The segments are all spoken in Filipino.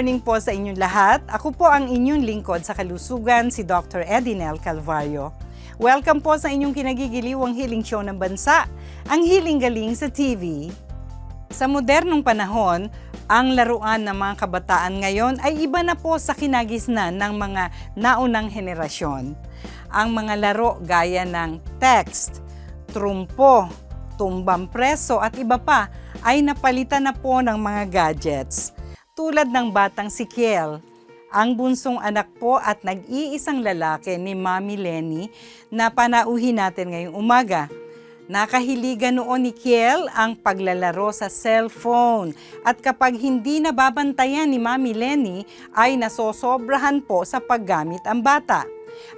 Morning po sa inyong lahat. Ako po ang inyong lingkod sa kalusugan, si Dr. Edinel Calvario. Welcome po sa inyong kinagigiliwang healing show ng bansa, ang Healing Galing sa TV. Sa modernong panahon, ang laruan ng mga kabataan ngayon ay iba na po sa kinagisnan ng mga naunang henerasyon. Ang mga laro gaya ng text, trumpo, tumbang preso at iba pa ay napalitan na po ng mga gadgets. Tulad ng batang si Kiel, ang bunsong anak po at nag-iisang lalaki ni Mami Lenny na panauhin natin ngayong umaga. Nakahiligan noon ni Kiel ang paglalaro sa cellphone at kapag hindi nababantayan ni Mami Lenny ay nasosobrahan po sa paggamit ang bata.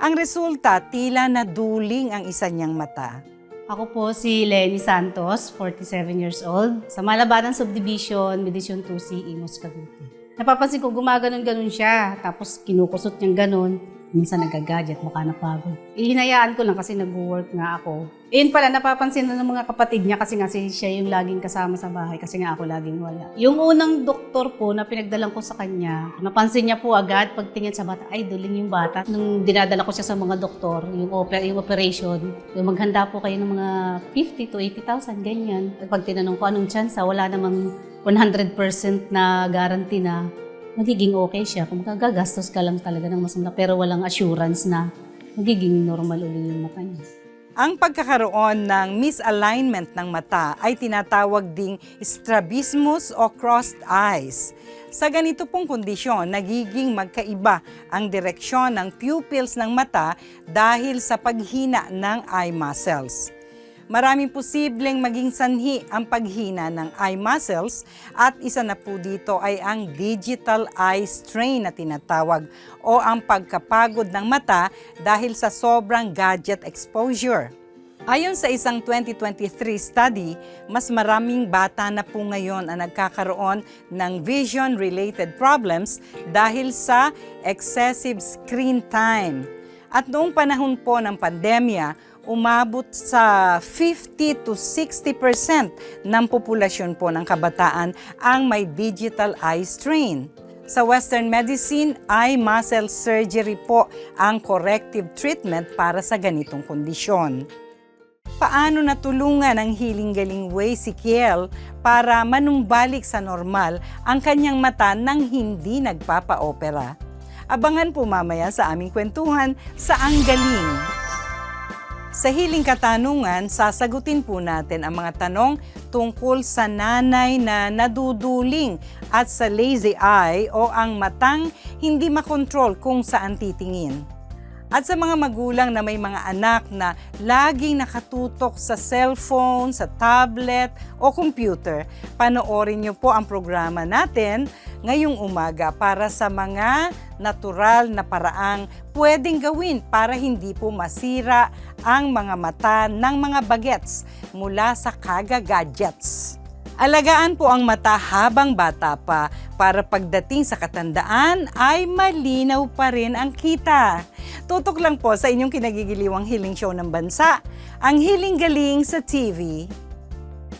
Ang resulta, tila naduling ang isa niyang mata. Ako po si Lenny Santos, 47 years old, sa Malabanan Subdivision, Medisyon 2C, Imus, Cavite. Napapansin ko, gumaganon-ganon siya, tapos kinukusot niyang ganon, minsan nagagadget, baka napagod. Ihinayaan ko lang kasi nag-work nga ako. Ayun pala, napapansin na ng mga kapatid niya kasi nga si- siya yung laging kasama sa bahay kasi nga ako laging wala. Yung unang doktor po na pinagdalan ko sa kanya, napansin niya po agad pagtingin sa bata, ay duling yung bata. Nung dinadala ko siya sa mga doktor, yung, oper yung operation, yung maghanda po kayo ng mga 50 to 80,000, ganyan. Pag tinanong ko anong chance, wala namang 100% na guarantee na magiging okay siya. Kung gagastos ka lang talaga ng mas pero walang assurance na magiging normal ulit yung mata niya. Ang pagkakaroon ng misalignment ng mata ay tinatawag ding strabismus o crossed eyes. Sa ganito pong kondisyon, nagiging magkaiba ang direksyon ng pupils ng mata dahil sa paghina ng eye muscles. Maraming posibleng maging sanhi ang paghina ng eye muscles at isa na po dito ay ang digital eye strain na tinatawag o ang pagkapagod ng mata dahil sa sobrang gadget exposure. Ayon sa isang 2023 study, mas maraming bata na po ngayon ang nagkakaroon ng vision-related problems dahil sa excessive screen time. At noong panahon po ng pandemya, umabot sa 50 to 60% ng populasyon po ng kabataan ang may digital eye strain. Sa Western medicine, eye muscle surgery po ang corrective treatment para sa ganitong kondisyon. Paano natulungan ng Healing Galing Way si Kiel para manumbalik sa normal ang kanyang mata nang hindi nagpapa-opera? Abangan po mamaya sa aming kwentuhan sa Ang Galing. Sa Hiling Katanungan, sasagutin po natin ang mga tanong tungkol sa nanay na naduduling at sa lazy eye o ang matang hindi makontrol kung saan titingin. At sa mga magulang na may mga anak na laging nakatutok sa cellphone, sa tablet o computer, panoorin niyo po ang programa natin ngayong umaga para sa mga natural na paraang pwedeng gawin para hindi po masira ang mga mata ng mga bagets mula sa kaga-gadgets. Alagaan po ang mata habang bata pa para pagdating sa katandaan ay malinaw pa rin ang kita. Tutok lang po sa inyong kinagigiliwang healing show ng bansa, ang Healing Galing sa TV.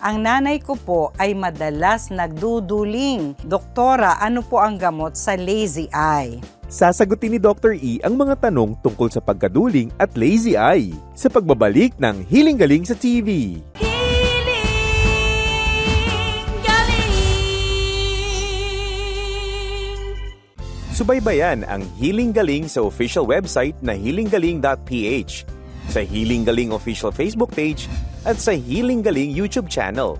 Ang nanay ko po ay madalas nagduduling. Doktora, ano po ang gamot sa lazy eye? Sasagutin ni Dr. E ang mga tanong tungkol sa pagkaduling at lazy eye sa pagbabalik ng Hiling Galing sa TV. Subaybayan ang Healing Galing sa official website na healinggaling.ph, sa Healing Galing official Facebook page at sa Healing Galing YouTube channel.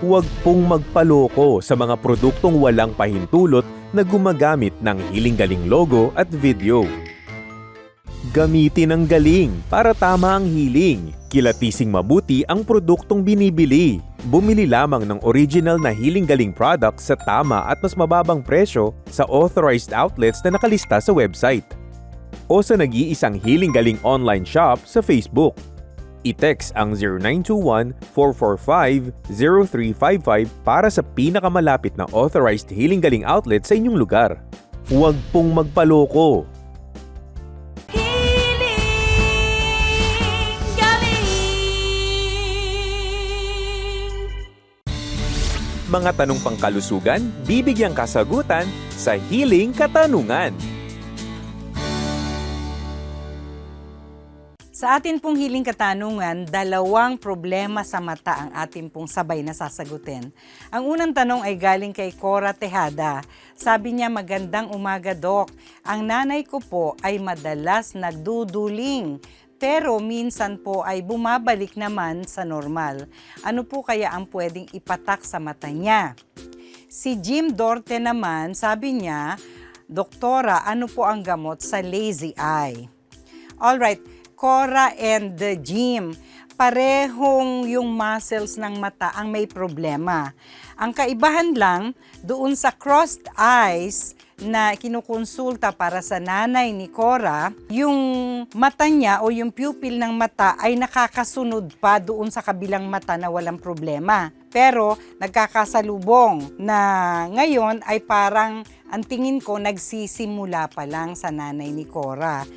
Huwag pong magpaloko sa mga produktong walang pahintulot na gumagamit ng Healing Galing logo at video. Gamitin ang galing para tama ang healing. Kilatising mabuti ang produktong binibili. Bumili lamang ng original na Healing Galing products sa tama at mas mababang presyo sa authorized outlets na nakalista sa website. O sa nag-iisang Healing Galing online shop sa Facebook. I-text ang 0921-445-0355 para sa pinakamalapit na authorized Healing Galing outlet sa inyong lugar. Huwag pong magpaloko. mga tanong pangkalusugan, bibigyang kasagutan sa Healing Katanungan. Sa atin pong hiling katanungan, dalawang problema sa mata ang atin pong sabay na sasagutin. Ang unang tanong ay galing kay Cora Tejada. Sabi niya, magandang umaga, Dok. Ang nanay ko po ay madalas nagduduling, pero minsan po ay bumabalik naman sa normal. Ano po kaya ang pwedeng ipatak sa mata niya? Si Jim Dorte naman, sabi niya, Doktora, ano po ang gamot sa lazy eye? Alright, Cora and the Jim, parehong yung muscles ng mata ang may problema. Ang kaibahan lang, doon sa crossed eyes na kinukonsulta para sa nanay ni Cora, yung mata niya o yung pupil ng mata ay nakakasunod pa doon sa kabilang mata na walang problema. Pero nagkakasalubong na ngayon ay parang ang tingin ko nagsisimula pa lang sa nanay ni Cora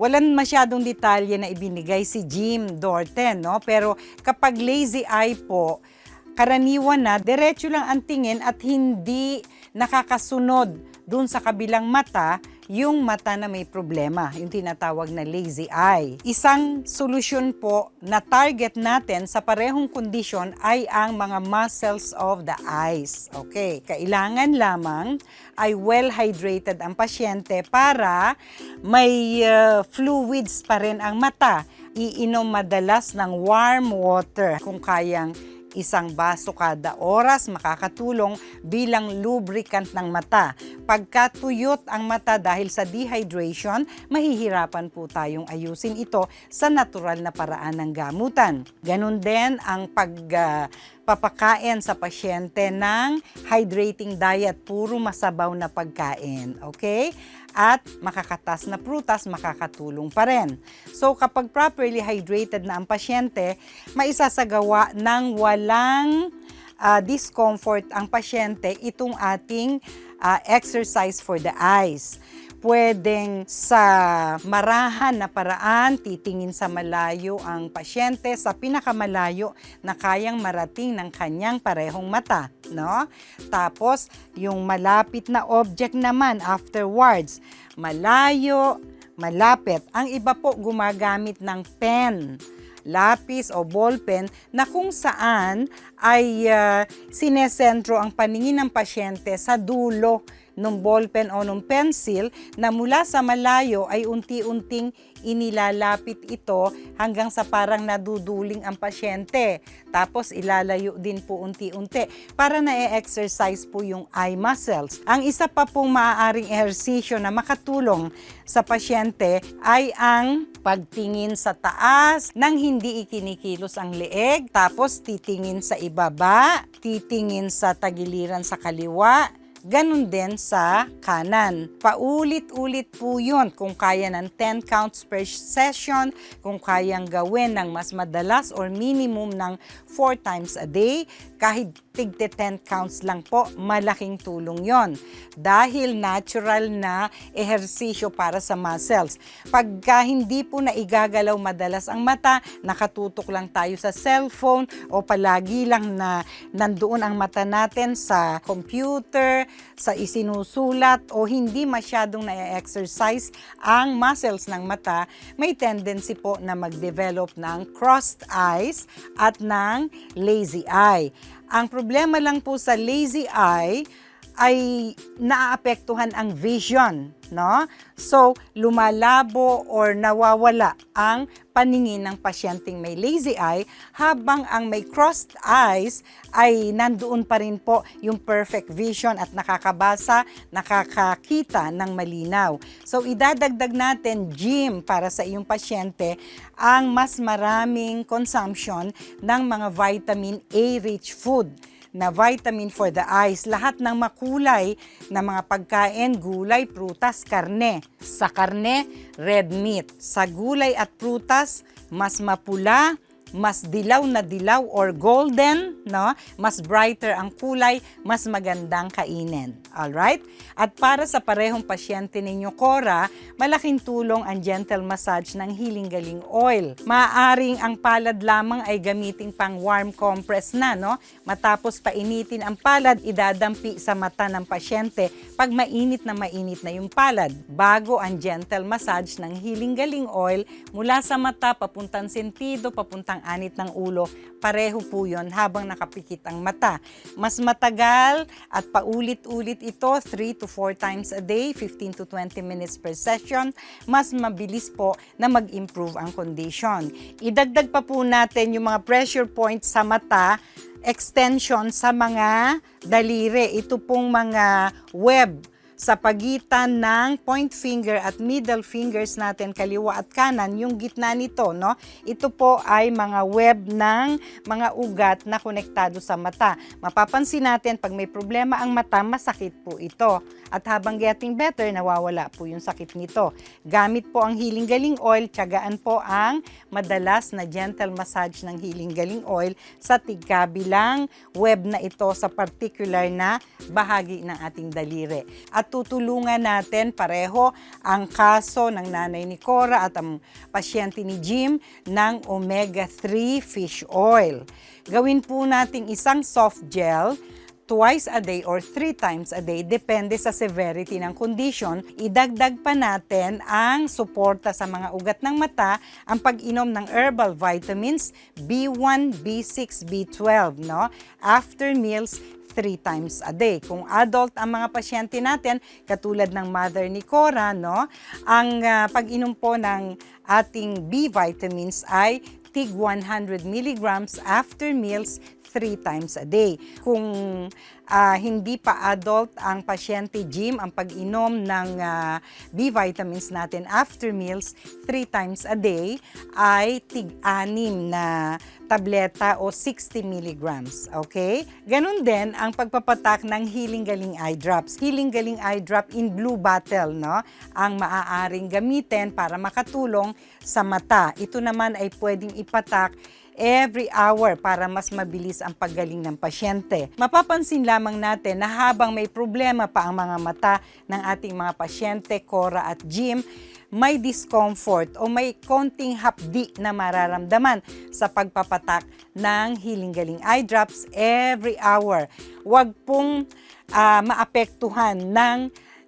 walang masyadong detalye na ibinigay si Jim Dorten, no? Pero kapag lazy eye po, karaniwan na, diretso lang ang tingin at hindi nakakasunod dun sa kabilang mata yung mata na may problema, yung tinatawag na lazy eye. Isang solusyon po na target natin sa parehong kondisyon ay ang mga muscles of the eyes. Okay, kailangan lamang ay well-hydrated ang pasyente para may uh, fluids pa rin ang mata. Iinom madalas ng warm water kung kayang isang baso kada oras makakatulong bilang lubricant ng mata. Pagka tuyot ang mata dahil sa dehydration, mahihirapan po tayong ayusin ito sa natural na paraan ng gamutan. Ganun din ang pag ah, papakain sa pasyente ng hydrating diet, puro masabaw na pagkain. Okay? At makakatas na prutas, makakatulong pa rin. So kapag properly hydrated na ang pasyente, maisasagawa ng walang ah, discomfort ang pasyente itong ating ah, exercise for the eyes. Pwedeng sa marahan na paraan, titingin sa malayo ang pasyente sa pinakamalayo na kayang marating ng kanyang parehong mata, no? Tapos, yung malapit na object naman afterwards, malayo, malapit. Ang iba po gumagamit ng pen lapis o ballpen na kung saan ay uh, sinesentro ang paningin ng pasyente sa dulo ng ballpen o ng pencil na mula sa malayo ay unti-unting inilalapit ito hanggang sa parang naduduling ang pasyente. Tapos ilalayo din po unti-unti para na-exercise po yung eye muscles. Ang isa pa pong maaaring ehersisyo na makatulong sa pasyente ay ang pagtingin sa taas nang hindi ikinikilos ang leeg, tapos titingin sa ibaba, titingin sa tagiliran sa kaliwa, Ganon din sa kanan. Paulit-ulit po yun kung kaya ng 10 counts per session, kung kayang gawin ng mas madalas or minimum ng 4 times a day, kahit tigte 10 counts lang po, malaking tulong yon Dahil natural na ehersisyo para sa muscles. Pagka hindi po na igagalaw madalas ang mata, nakatutok lang tayo sa cellphone o palagi lang na nandoon ang mata natin sa computer, sa isinusulat o hindi masyadong na-exercise ang muscles ng mata, may tendency po na mag-develop ng crossed eyes at ng lazy eye. Ang problema lang po sa lazy eye ay naaapektuhan ang vision, no? So, lumalabo or nawawala ang paningin ng pasyenteng may lazy eye habang ang may crossed eyes ay nandoon pa rin po yung perfect vision at nakakabasa, nakakakita ng malinaw. So, idadagdag natin gym para sa iyong pasyente ang mas maraming consumption ng mga vitamin A-rich food na vitamin for the eyes. Lahat ng makulay na mga pagkain, gulay, prutas, karne. Sa karne, red meat. Sa gulay at prutas, mas mapula, mas dilaw na dilaw or golden, no? Mas brighter ang kulay, mas magandang kainin. Alright? At para sa parehong pasyente ninyo, Cora, malaking tulong ang gentle massage ng Healing Galing Oil. Maaring ang palad lamang ay gamitin pang warm compress na, no? Matapos painitin ang palad, idadampi sa mata ng pasyente pag mainit na mainit na yung palad. Bago ang gentle massage ng Healing Galing Oil mula sa mata papuntang sentido, papuntang anit ng ulo, pareho po yon habang nakapikit ang mata. Mas matagal at paulit-ulit ito 3 to 4 times a day, 15 to 20 minutes per session, mas mabilis po na mag-improve ang condition. Idagdag pa po natin yung mga pressure points sa mata, extension sa mga daliri. Ito pong mga web sa pagitan ng point finger at middle fingers natin kaliwa at kanan, yung gitna nito, no? Ito po ay mga web ng mga ugat na konektado sa mata. Mapapansin natin pag may problema ang mata, masakit po ito. At habang getting better, nawawala po yung sakit nito. Gamit po ang Healing Galing Oil, tiyagaan po ang madalas na gentle massage ng Healing Galing Oil sa tigkabilang web na ito sa particular na bahagi ng ating daliri. At tutulungan natin pareho ang kaso ng nanay ni Cora at ang pasyente ni Jim ng omega-3 fish oil. Gawin po nating isang soft gel twice a day or three times a day, depende sa severity ng condition. Idagdag pa natin ang suporta sa mga ugat ng mata, ang pag-inom ng herbal vitamins B1, B6, B12, no? After meals, three times a day. Kung adult ang mga pasyente natin, katulad ng mother ni Cora, no, ang ah, pag-inom po ng ating B vitamins ay tig 100 milligrams after meals three times a day. Kung ah, hindi pa adult ang pasyente Jim, ang pag-inom ng ah, B vitamins natin after meals three times a day ay tig-anim na tableta o 60 milligrams. Okay? Ganun din ang pagpapatak ng Healing Galing Eye Drops. Healing Galing Eye Drop in blue bottle, no? Ang maaaring gamitin para makatulong sa mata. Ito naman ay pwedeng ipatak every hour para mas mabilis ang paggaling ng pasyente. Mapapansin lamang natin na habang may problema pa ang mga mata ng ating mga pasyente, Cora at Jim, may discomfort o may konting hapdi na mararamdaman sa pagpapatak ng Healing Galing Eye Drops every hour. Huwag pong ah, maapektuhan ng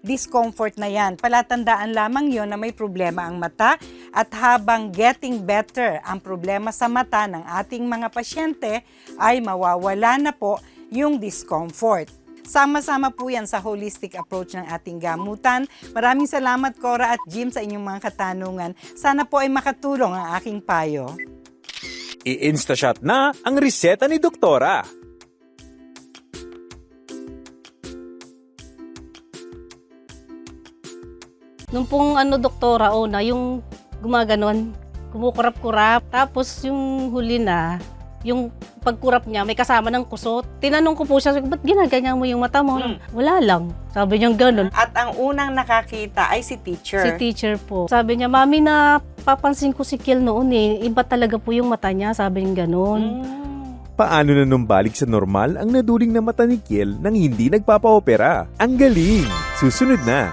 discomfort na yan. Palatandaan lamang yon na may problema ang mata at habang getting better ang problema sa mata ng ating mga pasyente ay mawawala na po yung discomfort. Sama-sama po yan sa holistic approach ng ating gamutan. Maraming salamat Cora at Jim sa inyong mga katanungan. Sana po ay makatulong ang aking payo. I-instashot na ang reseta ni Doktora. Nung pong ano doktora, una, yung gumaganon, kumukurap-kurap. Tapos yung huli na, yung pagkurap niya, may kasama ng kusot. Tinanong ko po siya, ba't ginaganyan mo yung mata mo? Hmm. Wala lang. Sabi niya ganun. At ang unang nakakita ay si teacher. Si teacher po. Sabi niya, Mami, na papansin ko si Kiel noon eh. Iba talaga po yung mata niya. Sabi niya ganun. Mm. Paano na numbalik sa normal ang naduling na mata ni Kiel nang hindi nagpapaopera? Ang galing! Susunod na!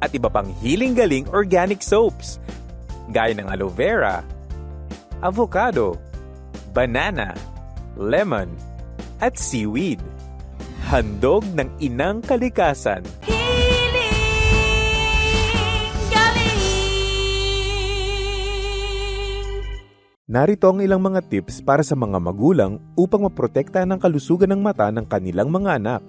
at iba pang Healing Galing Organic Soaps gaya ng aloe vera, avocado, banana, lemon, at seaweed. Handog ng inang kalikasan. Narito ang ilang mga tips para sa mga magulang upang maprotektahan ang kalusugan ng mata ng kanilang mga anak.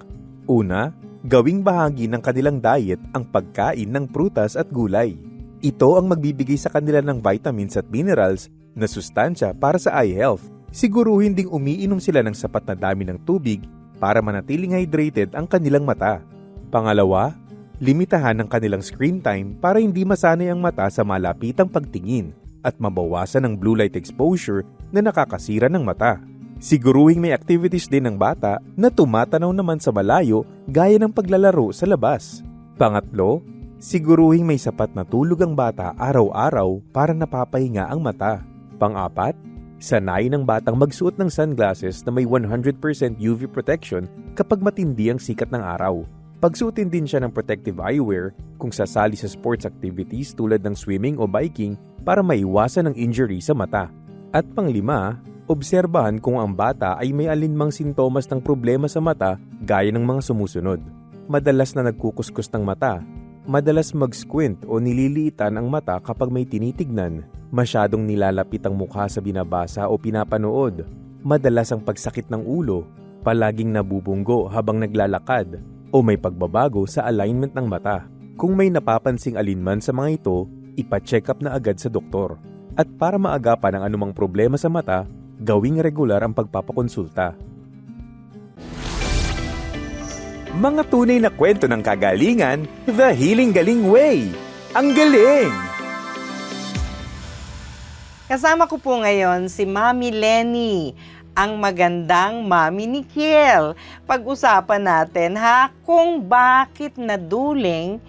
Una, gawing bahagi ng kanilang diet ang pagkain ng prutas at gulay. Ito ang magbibigay sa kanila ng vitamins at minerals na sustansya para sa eye health. Siguruhin ding umiinom sila ng sapat na dami ng tubig para manatiling hydrated ang kanilang mata. Pangalawa, limitahan ang kanilang screen time para hindi masanay ang mata sa malapitang pagtingin at mabawasan ang blue light exposure na nakakasira ng mata. Siguruhing may activities din ng bata na tumatanaw naman sa malayo gaya ng paglalaro sa labas. Pangatlo, siguruhing may sapat na tulog ang bata araw-araw para napapahinga ang mata. Pangapat, sanay ng batang magsuot ng sunglasses na may 100% UV protection kapag matindi ang sikat ng araw. Pagsuotin din siya ng protective eyewear kung sasali sa sports activities tulad ng swimming o biking para maiwasan ang injury sa mata. At panglima, obserbahan kung ang bata ay may alinmang sintomas ng problema sa mata gaya ng mga sumusunod. Madalas na nagkukuskus ng mata, madalas mag-squint o nililiitan ang mata kapag may tinitignan, masyadong nilalapit ang mukha sa binabasa o pinapanood, madalas ang pagsakit ng ulo, palaging nabubunggo habang naglalakad, o may pagbabago sa alignment ng mata. Kung may napapansing alinman sa mga ito, ipa-check up na agad sa doktor. At para maagapan ang anumang problema sa mata, gawing regular ang pagpapakonsulta. Mga tunay na kwento ng kagalingan, The Healing Galing Way. Ang galing! Kasama ko po ngayon si Mami Lenny, ang magandang Mami ni Kiel. Pag-usapan natin ha kung bakit naduling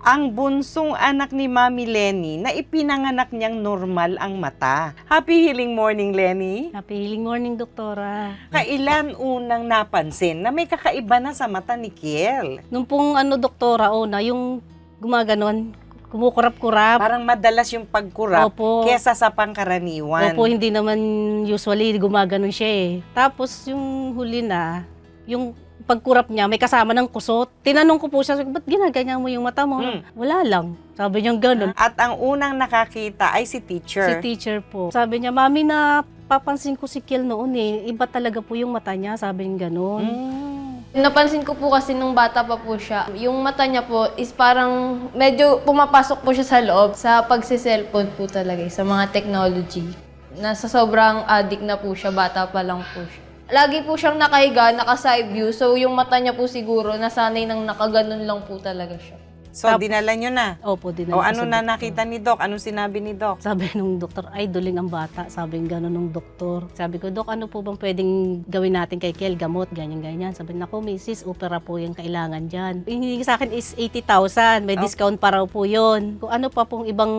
ang bunsong anak ni Mami Lenny na ipinanganak niyang normal ang mata. Happy healing morning, Lenny. Happy healing morning, Doktora. Kailan unang napansin na may kakaiba na sa mata ni Kiel? Nung pong ano, Doktora, una, yung gumaganon, kumukurap-kurap. Parang madalas yung pagkurap Opo. kesa sa pangkaraniwan. Opo, hindi naman usually gumaganon siya eh. Tapos yung huli na, yung pagkurap niya, may kasama ng kusot. Tinanong ko po siya, ba't ginaganyan mo yung mata mo? Mm. Wala lang. Sabi niya ganun. At ang unang nakakita ay si Si teacher. teacher po. Sabi niya, Mami, na papansin ko si Kiel noon eh. Iba talaga po yung mata niya. Sabi niya ganun. Mm. Napansin ko po kasi nung bata pa po siya, yung mata niya po is parang medyo pumapasok po siya sa loob sa pagsiselfone po talaga, eh, sa mga technology. Nasa sobrang addict na po siya, bata pa lang po siya. Lagi po siyang nakahiga, naka-side view, so yung mata niya po siguro nasanay nang nakaganon lang po talaga siya. So, Tap- dinala nyo na. Opo, din O ano na nakita ni Doc? Anong sinabi ni Doc? Sabi nung doktor, ay duling ang bata. Sabi ng gano'n nung doktor. Sabi ko, Dok, ano po bang pwedeng gawin natin kay Kiel? Gamot, ganyan-ganyan. Sabi nako, misis, opera po yung kailangan dyan. Hiningi sa akin is 80,000. May Oh. discount pa raw po yun. Kung ano pa pong ibang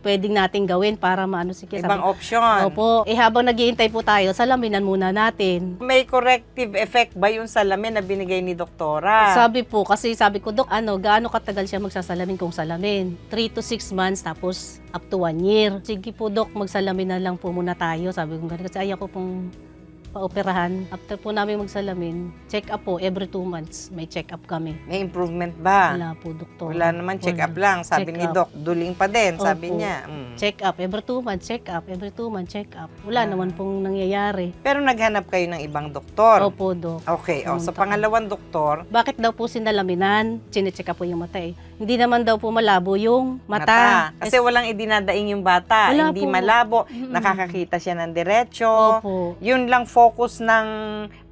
pwedeng natin gawin para maano si Kiel. Ibang option. Opo. Eh habang naghihintay po tayo, salaminan muna natin. May corrective effect ba yung salamin na binigay ni Doktora? Sabi po, kasi sabi ko, Dok, ano, gaano katagal siya magsasalamin kung salamin? 3 to 6 months, tapos up to 1 year. Sige po, Dok, magsalamin na lang po muna tayo. Sabi ko ganun, kasi ayaw ko pong paoperahan. After po namin magsalamin, check up po, every 2 months, may check up kami. May improvement ba? Wala po, doktor. Wala naman, check up lang. Sabi Check ni up. Doc, duling pa din, sabi Opo. niya. Mm. Check up, every 2 months, check up, every 2 months, check up. Wala Ah. naman pong nangyayari. Pero naghanap kayo ng ibang doktor. Opo, Dok. Okay, o, sa Pumunta pangalawang doktor, Bakit daw po sinalaminan? Chinecheck up po yung mata eh. Hindi naman daw po malabo yung mata. Kasi walang idinadaing yung bata. Wala Hindi po. malabo. Nakakakita siya ng diretso. Opo. Yun lang focus ng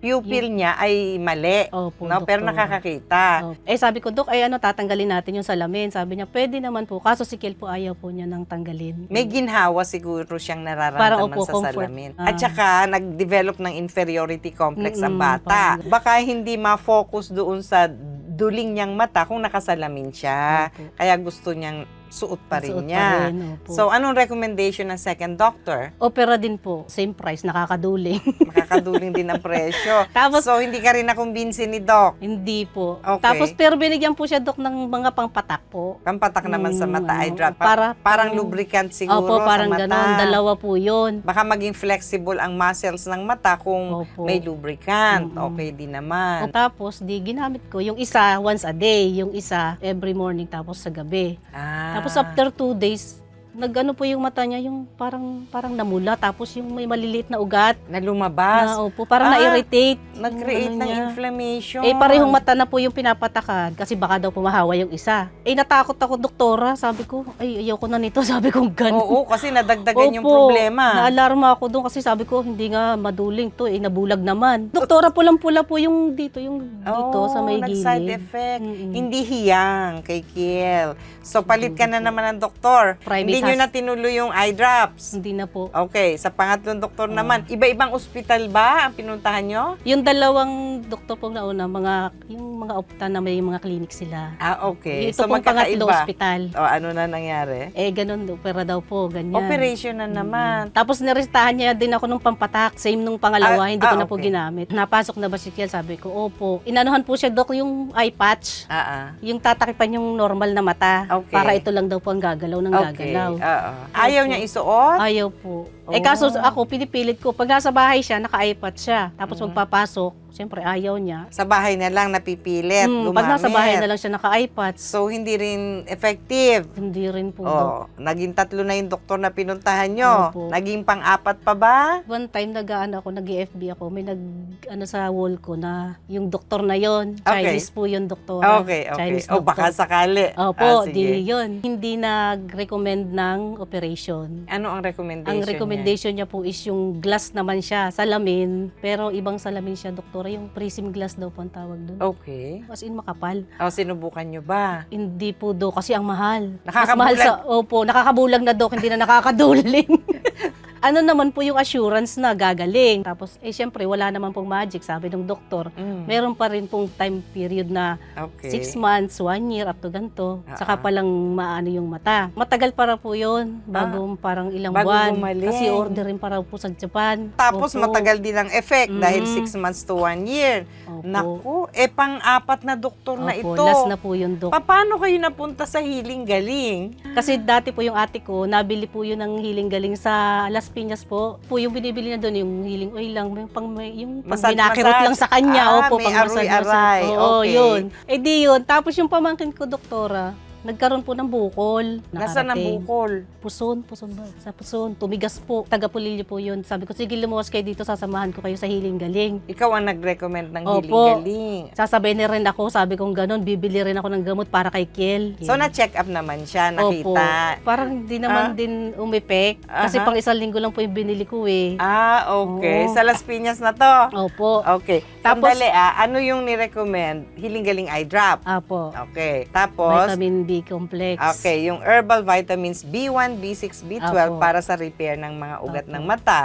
pupil niya ay mali. Opo, no? Pero doktor. nakakakita. Oh. Eh sabi ko, Dok, ay ano, tatanggalin natin yung salamin. Sabi niya, pwede naman po. Kaso si Kiel po ayaw po niya nang tanggalin. May ginhawa siguro siyang Parang nararamdaman opo, sa comfort. salamin. Ah. At saka, nag-develop ng inferiority complex ang Mm-mm, bata. parang- Baka hindi ma-focus doon sa duling niyang mata kung nakasalamin siya. Opo. Kaya gusto niyang suot pa rin Suot pa niya. rin, opo. So, anong recommendation ng second doctor? Opera din po. Same price, nakakaduling. Makakaduling din ang presyo. Tapos, so, hindi ka rin nakumbinsi ni Doc. hindi po. Okay. Tapos, pero binigyan po siya, Dok, ng mga pangpatak po. Pampatak naman sa mata, eye ano, drop. Pa- para- parang lubricant siguro Opo, parang sa mata. ganon. Dalawa po yun. Baka maging flexible ang muscles ng mata kung Opo. may lubricant. Mm-mm. Okay din O, naman. tapos, di ginamit ko. Yung isa, once a day. Yung isa, every morning, tapos sa gabi. Ah. Tapos after two days, Nag-ano po yung mata niya, yung parang parang namula, tapos yung may maliliit na ugat. Na lumabas. Na, opo, parang Ah, na-irritate. yung Nag-create ano ng niya. inflammation. Eh, parehong mata na po yung pinapatakan kasi baka daw pumahawa yung isa. Eh, natakot ako, doktora. Sabi ko, ay, ayoko na nito. Sabi ko, ganun. Oo, kasi nadagdagan yung Opo, problema. Naalarma ako doon kasi sabi ko, hindi nga maduling to, eh, nabulag naman. Doktora, pulang-pula po yung dito, yung dito sa may gilid. nag-side effect. Mm-mm. Hindi hiyang kay Kiel. So, palit ka na naman ng doktor. Private Hindi nyo na tinuloy yung eye drops. Hindi na po. Okay, sa pangatlong doktor Oh. naman, iba-ibang ospital ba ang pinuntahan nyo? Yung dalawang doktor po na una, mga, yung mga opta na may mga clinic sila. Ah, okay. Ito so, pong pangatlo ospital. O, ano na nangyari? Eh, ganun, opera daw po, ganyan. Operation na naman. Tapos nirestahan niya din ako nung pampatak, same nung pangalawa, Ah, hindi ko ah, na po okay. ginamit. Napasok na ba si Kiel? Sabi ko, opo. Inanuhan po siya, Dok, yung eye patch. Ah, ah. Yung tatakipan yung normal na mata. Okay. Para ito lang daw po ang gagalaw ng Okay. gagalaw. Oo. Ayaw niya isuot? Ayaw po. Oh. Eh kaso ako, pinipilit ko. Pag nasa bahay siya, naka-iPad siya. Tapos Mm. magpapasok, siyempre ayaw niya. Sa bahay na lang napipilit Hmm, gumamit. pag nasa bahay na lang siya naka-iPad, So, hindi rin effective. hindi rin po. Dok. Oh, naging tatlo na yung doktor na pinuntahan nyo. Opo. Naging pang-apat pa ba? One time nag ako, nag-FB ako, may nag ano sa wall ko na yung doktor na yon Okay. Chinese po yung doktor. Okay, okay. Chinese O baka doktor. sakali. Opo, Ah, sige. di yun. Hindi nag-recommend ng operation. Ano ang recommendation Ang recommendation niya po is yung glass naman siya, salamin, pero ibang salamin siya, doktora, yung prism glass daw po ang tawag doon. Okay. As in makapal. O, sinubukan nyo ba? Hindi po do kasi ang mahal. Mas Nakakabulag. mahal sa opo, nakakabulag na dok, hindi na nakakaduling. ano naman po yung assurance na gagaling. Tapos eh syempre wala naman pong magic, sabi ng doktor. Mm, Meron pa rin pong time period na okay. six months, one year, up to ganito. Ah, Saka ah. palang maano yung mata. Matagal para po yun, bago parang ilang bago buwan. gumaling. Kasi order rin para po sa Japan. Tapos Opo. matagal din ang effect dahil Mhm. six months to one year. Opo. Naku, eh pang-apat na doktor na Opo, ito. last na po yun, Dok. Pa- Paano kayo napunta sa healing galing? Kasi dati po yung ate ko, nabili po yun ng healing galing sa Las Piñas po. Po yung binibili na doon, yung healing oil lang, yung pang yung pang Massage, binakirot lang sa kanya. Ah, Opo, may pang aroy-aray. Oo, Okay. yun. Eh di yun. Tapos yung pamangkin ko, doktora, nagkaroon po ng bukol. Nasaan ang Nakarating. bukol? Puson, puson ba? Sa puson, tumigas po. Taga-pulilyo po yun. Sabi ko, sige lumuwas kayo dito, sasamahan ko kayo sa healing galing. Ikaw ang nag-recommend ng Opo. healing galing. Sasabay na rin ako, sabi kong ganun, bibili rin ako ng gamot para kay Kiel. So, na-check up naman siya, Opo. nakita. Parang hindi naman Ah. din umepek. Kasi Aha. pang isang linggo lang po yung binili ko eh. Ah, okay. Oo. Sa Las Piñas na to. Opo. Okay. Tapos- Sandali ah, ano yung ni-recommend? Healing galing eye drop. Apo. Okay. Tapos, Vitamin B complex. okay, yung herbal vitamins B1, B6, B12 Apo. para sa repair ng mga ugat Apo. ng mata.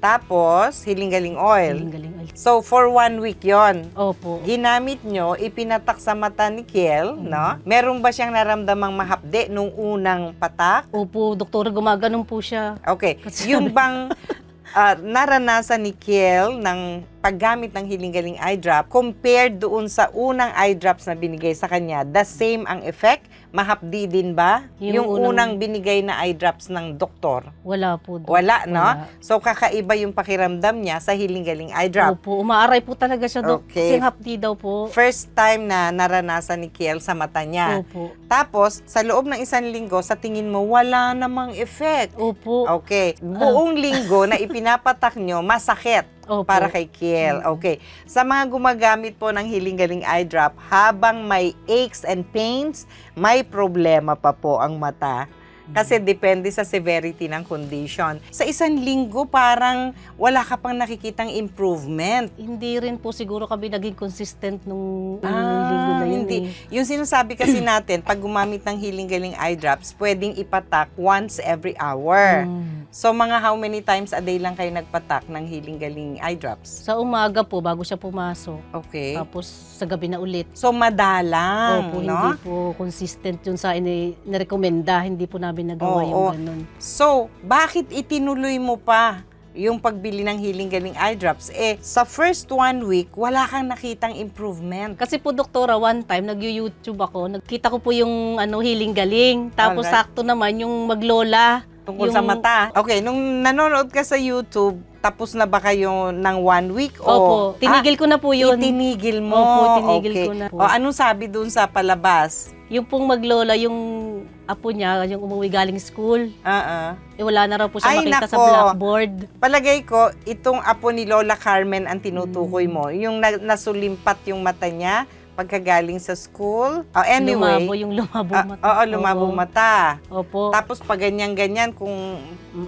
Tapos, healing galing oil. Galing, galing. So, for one week yon Opo. ginamit nyo, ipinatak sa mata ni Kiel, Mm. no? Meron ba siyang naramdamang mahapde nung unang patak? Opo, doktor, gumaganon po siya. Okay. Kasi Yung bang ah, naranasan ni Kiel ng paggamit ng Healing Galing eye drop compared doon sa unang eye drops na binigay sa kanya, the same ang effect? Mahapdi din ba? Yung Yung, unang- unang binigay na eye drops ng doktor? Wala po. Dok. Wala, no? Wala. So, kakaiba yung pakiramdam niya sa Healing Galing eye drop. Opo, umaaray po talaga siya, dok. Okay. Kasi hapdi daw po. First time na naranasan ni Kiel sa mata niya. Opo. Tapos, sa loob ng isang linggo, sa tingin mo, wala namang effect. Opo. Okay. Buong linggo na ipinapatak nyo, masakit Opo. para kay Kiel. Okay. Sa mga gumagamit po ng Healing Galing Eye Drop, habang may aches and pains, may problema pa po ang mata. Kasi depende sa severity ng condition. Sa isang linggo, parang wala ka pang nakikitang improvement. Hindi rin po siguro kami naging consistent nung Ah, linggo na yun. hindi. eh. Yung sinasabi kasi natin, pag gumamit ng Healing Galing Eye Drops, pwedeng ipatak once every hour. Mm. So, mga how many times a day lang kayo nagpatak ng Healing Galing Eye Drops? Sa umaga po, bago siya pumasok. Okay. Tapos sa gabi na ulit. So, madalang, Opo, no? hindi po consistent yun sa ini nirekomenda. Hindi po namin nagawa Oo. yung ganun. So, bakit itinuloy mo pa yung pagbili ng Healing Galing Eye Drops? Eh, sa first one week, wala kang nakitang improvement. Kasi po, doktora, one time, nag-YouTube ako. Nagkita ko po yung ano, healing galing. Tapos Alright. sakto naman yung maglola. Tungkol yung- sa mata. Okay, nung nanonood ka sa YouTube, tapos na ba kayo ng one week? O, Opo, tinigil ko na po yun. Itinigil mo. Opo, tinigil okay. ko na po. O, anong sabi dun sa palabas? Yung pong maglola, yung apo niya, yung umuwi galing school. Ah, ah. Eh, wala na raw po siya Ay, makita sa nako. blackboard. Palagay ko, itong apo ni Lola Carmen ang tinutukoy Hmm. mo. Yung na- nasulimpat yung mata niya pagkagaling sa school. Oh, anyway. Lumabo yung lumabo Ah, mata. Oo, lumabo Oo. mata. Opo. Tapos pag ganyan-ganyan, kung,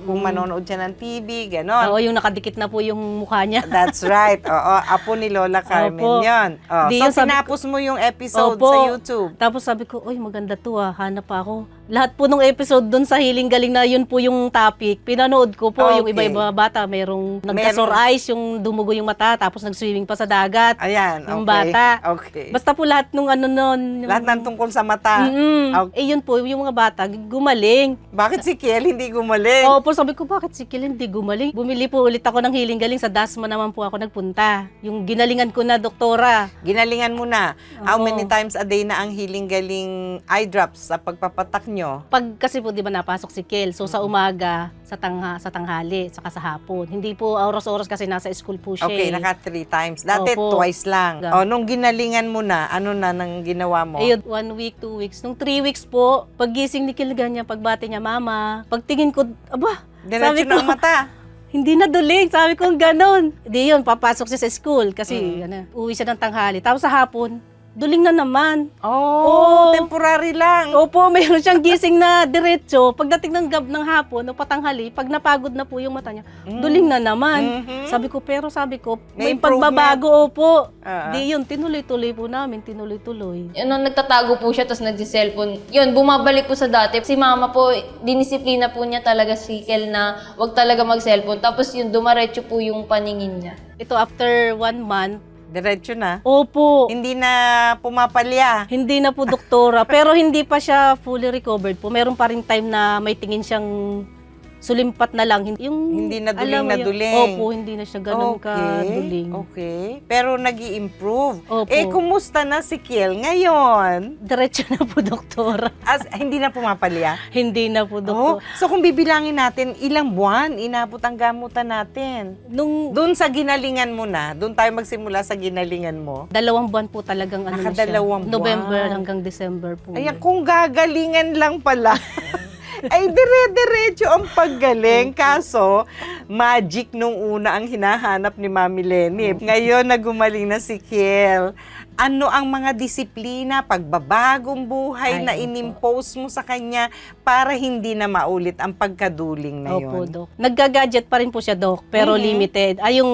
kung manonood siya ng TV, ganon. Oo, yung nakadikit na po yung mukha niya. That's right. Oo, apo ni Lola Carmen Opo. yon. Oh, Di so, yun, sabi tinapos mo yung episode Opo. sa YouTube. Tapos sabi ko, oy maganda to ah, hanap pa ako. Lahat po nung episode doon sa Hiling Galing na yun po yung topic, pinanood ko po yung Okay. iba-iba bata. Merong nagka-sore eyes, yung dumugo yung mata, tapos nag-swimming pa sa dagat. Ayan, Yung okay. bata. Okay. Basta po lahat nung ano nun. yung- Lahat ng tungkol sa mata. Mm-mm. Okay. Eh yun po, yung mga bata, gumaling. Bakit si Kiel hindi gumaling? Opo, sabi ko, bakit si Kiel hindi gumaling? Bumili po ulit ako ng Hiling Galing, sa Dasma naman po ako nagpunta. Yung ginalingan ko na doktora. Ginalingan mo na. How Oo. many times a day na ang hiling-galing eye drops sa pagpapatak nyo? Pag kasi po 'di ba napasok si Kel, so sa umaga, sa tangha, sa tanghali, saka sa hapon. Hindi po oras-oras kasi nasa school po siya. Okay, eh. naka three times. Dati Opo. twice lang. Ga- O, nung ginalingan mo na, ano na nang ginawa mo? Ayun, one week, two weeks. Nung three weeks po, paggising ni Kel ganyan, pagbati niya, mama, pagtingin ko, aba, Diretso sabi ko, ang mata. hindi na duling. Sabi ko, ganon. Di yun, papasok siya sa school kasi Mm. ano, uwi siya ng tanghali. Tapos sa hapon, duling na naman. Oh, Oo. temporary lang. Opo, mayroon siyang gising na diretso. Pagdating ng gab ng hapon o patanghali, pag napagod na po yung mata niya, duling na naman. Mhm. Sabi ko, pero sabi ko, May may, pagbabago, opo. Ah. Di yun, tinuloy-tuloy po namin, tinuloy-tuloy. Yun, nung nagtatago po siya, tapos nagsiselfon. Yun, bumabalik po sa dati. Si mama po, dinisiplina po niya talaga si Kel na wag talaga mag-cellphone. Tapos yun, dumaretso po yung paningin niya. Ito, after one month, Diretso na. opo, Hindi na pumapalya. hindi na po doktora, pero hindi pa siya fully recovered po. Meron pa rin time na may tingin siyang sulimpat na lang. Yung, Hindi na duling na duling. Opo, hindi na siya ganun ka duling. Okay. Pero nag improve Opo. Eh, kumusta na si Kiel ngayon? Diretso na po, doktora. As, hindi na pumapalya? hindi na po, Oh, doktor. so kung bibilangin natin, ilang buwan inabot ang gamutan natin? Nung Doon sa ginalingan mo na, doon tayo magsimula sa ginalingan mo. dalawang buwan po talagang ano na siya. Buwan. November hanggang December po. Ayan, kung gagalingan lang pala. ay dire-diretso ang paggaling. Kaso, magic nung una ang hinahanap ni Mami Lenny. Ngayon, nagumaling na si Kiel. Ano ang mga disiplina, pagbabagong buhay Ay, na opo. inimpose mo sa kanya para hindi na maulit ang pagkaduling na Opo, yun? Dok. Nagga-gadget pa rin po siya, Dok, pero Mhm. limited. Ay, yung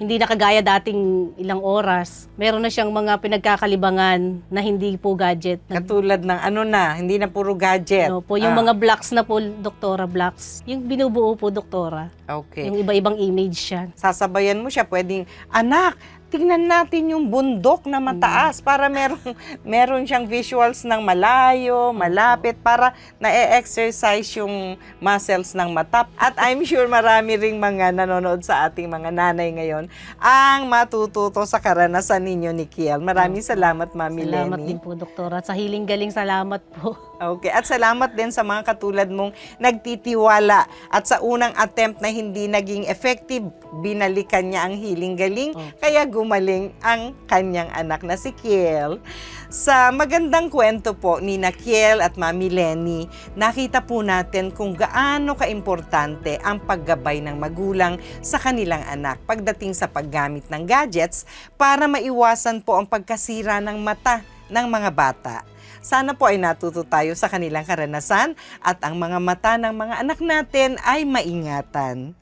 hindi na kagaya dating ilang oras. Meron na siyang mga pinagkakalibangan na hindi po gadget. Katulad ng ano na, hindi na puro gadget. Opo, yung Ah, mga blocks na po, Doktora, blocks. Yung binubuo po, Doktora. Okay. Yung iba-ibang image siya. sasabayan mo siya, pwedeng, anak, tingnan natin yung bundok na mataas para meron, meron siyang visuals ng malayo, malapit, para na-exercise yung muscles ng mata. At I'm sure marami ring mga nanonood sa ating mga nanay ngayon ang matututo sa karanasan ninyo ni Kiel. Maraming salamat, Mami Salamat Lenny. din po, Doktora. Sa hiling galing, salamat po. Okay, at salamat din sa mga katulad mong nagtitiwala at sa unang attempt na hindi naging effective, binalikan niya ang hiling galing, kaya gumaling ang kanyang anak na si Kiel. Sa magandang kwento po ni na Kiel at Mami Lenny, nakita po natin kung gaano kaimportante ang paggabay ng magulang sa kanilang anak pagdating sa paggamit ng gadgets para maiwasan po ang pagkasira ng mata ng mga bata. Sana po ay natuto tayo sa kanilang karanasan at ang mga mata ng mga anak natin ay maingatan.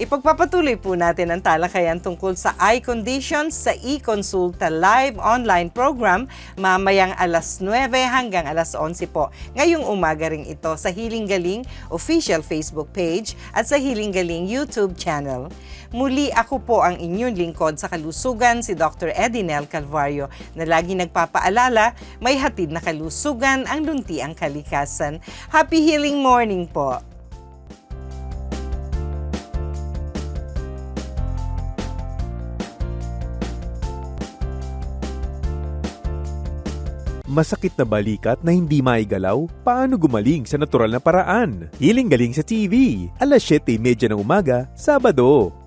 Ipagpapatuloy po natin ang talakayan tungkol sa eye conditions sa e-consulta live online program mamayang alas 9 hanggang alas 11 po. Ngayong umaga rin ito sa Hiling Galing official Facebook page at sa Hiling Galing YouTube channel. Muli ako po ang inyong lingkod sa kalusugan, si Dr. Edinel Calvario, na lagi nagpapaalala, may hatid na kalusugan ang lunti ang kalikasan. Happy healing morning po! Masakit na balikat na hindi maigalaw? Paano gumaling sa natural na paraan? Hiling galing sa TV, alas 7.30 ng umaga, Sabado.